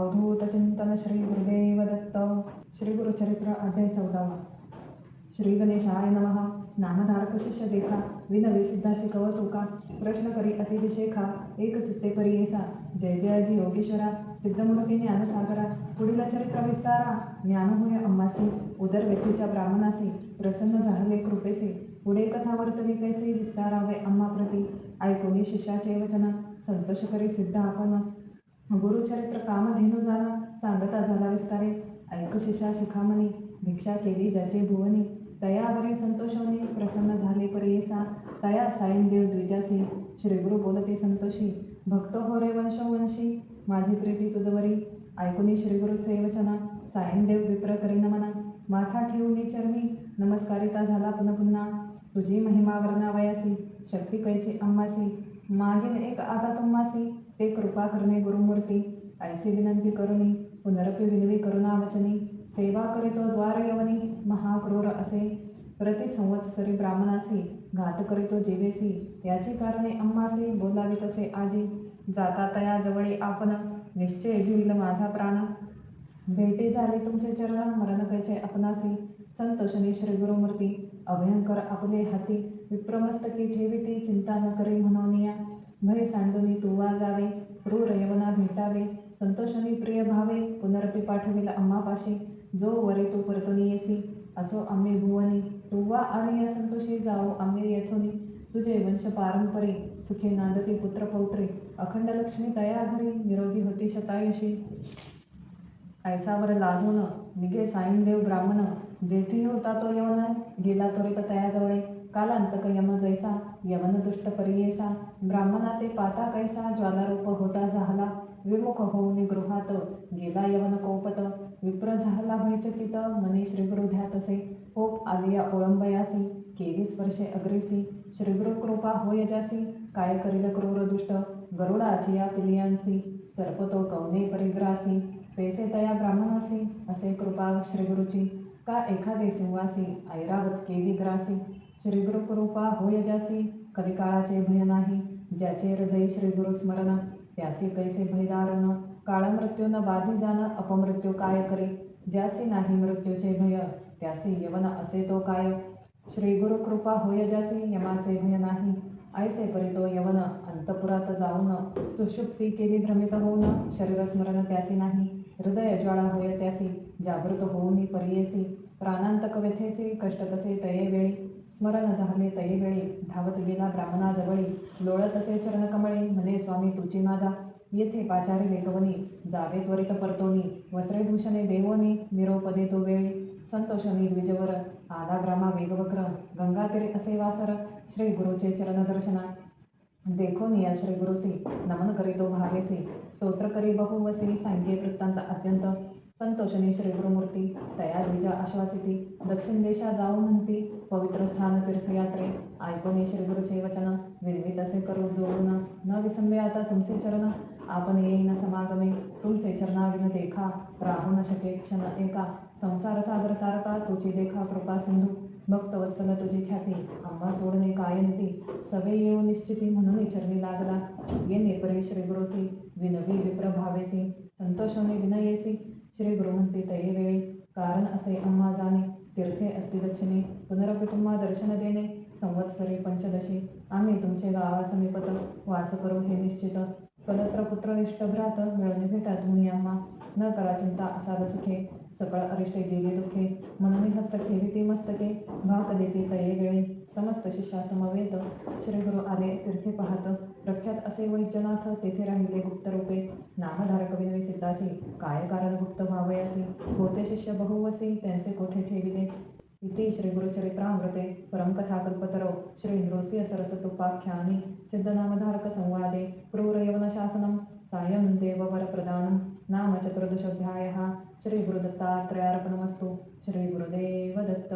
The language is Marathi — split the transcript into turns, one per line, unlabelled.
अवधूत चिंतन श्री गुरुदेव दत्त श्री गुरुचरित्र अध्याय चौदावा. श्री गणेशाय नमः. नामधारक शिष्य देखा विनवी सिद्धासी कवतुका प्रश्न करी अतिविशेखा एक चित्ते परी येसा जय जयाजी योगेश्वरा सिद्धमूर्ती ज्ञानसागरा पुढील चरित्र विस्तारा ज्ञान अम्मासी उदर व्यक्तीच्या ब्राह्मणासी प्रसन्न झाले कृपेसे पुढे कथावर्तने वर्तली कैसे विस्तारावे अम्मा प्रती ऐकोनी शिष्याचे वचना संतोष करी सिद्ध आपण गुरुचरित्र कामधेनु जाणं सांगता झाला विस्तारे. ऐक शिषा शिखामणी भिक्षा केली ज्याचे भुवनी. तयावरी संतोषवनी प्रसन्न झाले परियेसा. तया साईनदेव द्विजासी. श्रीगुरु बोलते संतोषी. भक्त हो रे वंशवंशी. माझी प्रीती तुझवरी ऐकुनी श्रीगुरुचे वचना साईनदेव विप्र करी नमना माथा ठेवून चरणी नमस्कारिता झाला पुन्हा पुन्हा. तुझी महिमा वर्णावयासी. शक्ती कैची अम्मासी. मागील एक आता तुम्हासी ते कृपा करणे गुरुमूर्ती ऐसी विनंती करुणी पुनरपी विनवी करुणा वचनी सेवा करीतो द्वार यवनी महाक्रूर असे. प्रति संवत्सरी ब्राह्मणासी घात करीतो जीवेसी याची कारणे अम्मासी बोलावी तसे आजी. जाता तया जवळी आपण निश्चय घेईल माझा प्राण. भेटी झाले तुमचे चरण मरण कैचे आपणासी संतोषणी श्री गुरुमूर्ती अभयंकर आपले हाती. विप्रमस्तकी ठेवी ती चिंता न करी म्हणून भय सांडुनी तुवा जावे क्रूर यवना भेटावे संतोषणी प्रिय भावे पुनरपी पाठविल अम्मापाशी. जो वरे तू परतुनी येसी असो आम्ही भुवनी. तुवा आणि या संतोषी जाओ आम्ही येथोनी. तुझे वंश पारंपरे सुखे नांदती पुत्र पौत्रे. अखंड लक्ष्मी दया घरी निरोगी होती शतायुषी. ऐसावर लाजून निघे साईनदेव ब्राह्मण. जेथे होता तो येऊन गेला त्वरित तयाजवळे. कालांतक यम जैसा यवन दुष्ट परियेसा ब्राह्मणा ते पाता कैसा ज्वालारूप होता झाला विमुख होऊन गृहात गेला यवन कोपत विप्र झाला भयचकित मनी श्रीगुरु ध्यातसे पोप आलिया ओळंबयासी केवी स्पर्शे अग्रेसी श्रीगुरु कृपा होय जासी काय करील क्रूर दुष्ट गरुडाची या पिलियांसी सर्पतो कवने परिग्रासी तैसे तया ब्राह्मणासी असे कृपा श्रीगुरुची का एखादे सिंहासी ऐरावत केवी ग्रासी? श्रीगुरु कृपा होय जासी काळाचे भय नाही ज्याचे हृदय श्रीगुरु स्मरण त्यासी कैसे भयदारण काळ मृत्यू न बाधी जाण अपमृत्यू काय करे? ज्यासी नाही मृत्यूचे भय त्यासी यवन असे तो काय? श्री गुरु कृपा होय जासी यमाचे भय नाही ऐसे परितो यवन अंतपुरात जाऊन सुषुप्ती केली भ्रमित होऊन शरीर स्मरण त्यासी नाही हृदय ज्वाळा होय त्यासी जागृत होऊन परियेसी प्राणांतक व्यथेसी कष्ट तसे तये वेळी स्मरण झाले तये वेळी धावत गेला ब्राह्मणाजवळी लोळत असे चरणकमळी म्हणे स्वामी तुची माझा येथे पाचारी लेखवनी जावे त्वरित परतोनी वस्त्रेभूषणे देवोनी निरोपदे तो वेळी संतोषणी द्विजवर आदाग्रामा ग्रामा गंगा तिरे असे वासर श्री गुरुचे चरण दर्शना देखो या श्री गुरुसी नमन करीतो भावेसी स्तोत्र करी बहुवसी सांगे वृत्तांत अत्यंत. संतोषणी श्री गुरुमूर्ती तया द्विजा आश्वासिती दक्षिण देशा जाऊ म्हणती पवित्र स्थान तीर्थयात्रे. ऐकोने श्री गुरुचे वचन विरवित असे करू जोडून न विसंबे आता तुमचे चरण. आपण येईन समागमे तुमचे चरणाविन देखा राहू न शके क्षण एका संसार सागर तारका तुझी देखा कृपा सिंधू. भक्तवत्सल तुझी ख्याती आम्हा सोडणे कायंती सवे येऊ निश्चिती म्हणून चरणी लागला. येणे परे श्री गुरुसी विनवी विप्रभावेसी संतोषोने विनयेसी श्री गुरु म्हणते तये वेळी कारण असे अम्मा जाणे तीर्थे अस्ति दक्षिणे पुनरपि तुम्हा दर्शन देणे संवत्सरे पंचदशी. आम्ही तुमचे गावा समीपत वास करू हे निश्चित. कलत्र पुत्र इष्टभ्रात मिळवणे भेटा तुम्ही आम्हा न करा चिंता असाल सुखे. सकळ अरिष्टे गेले दुःखे. म्हणून हस्त खेविते मस्तके. भाक देते तये वेळी. समस्त शिष्या समवेत. श्री गुरु आले तीर्थे पाहत. प्रख्यात असे वैजनाथ तेथे राहिले गुप्त रूपे नामधारक विनवी सिद्धासी. काय कारण गुप्त व्हावयासी होते शिष्य बहुवसी. त्यांचे कोठे ठेविले? इति श्री मृते परमकथा कल्पतरो श्री नृसिंह क्रूरयवनशासनं सायं देववरप्रदानं नाम चतुर्दशोऽध्यायः श्रीगुरुदत्तात्रयार्पणमस्तु। श्रीगुरुदेव दत्त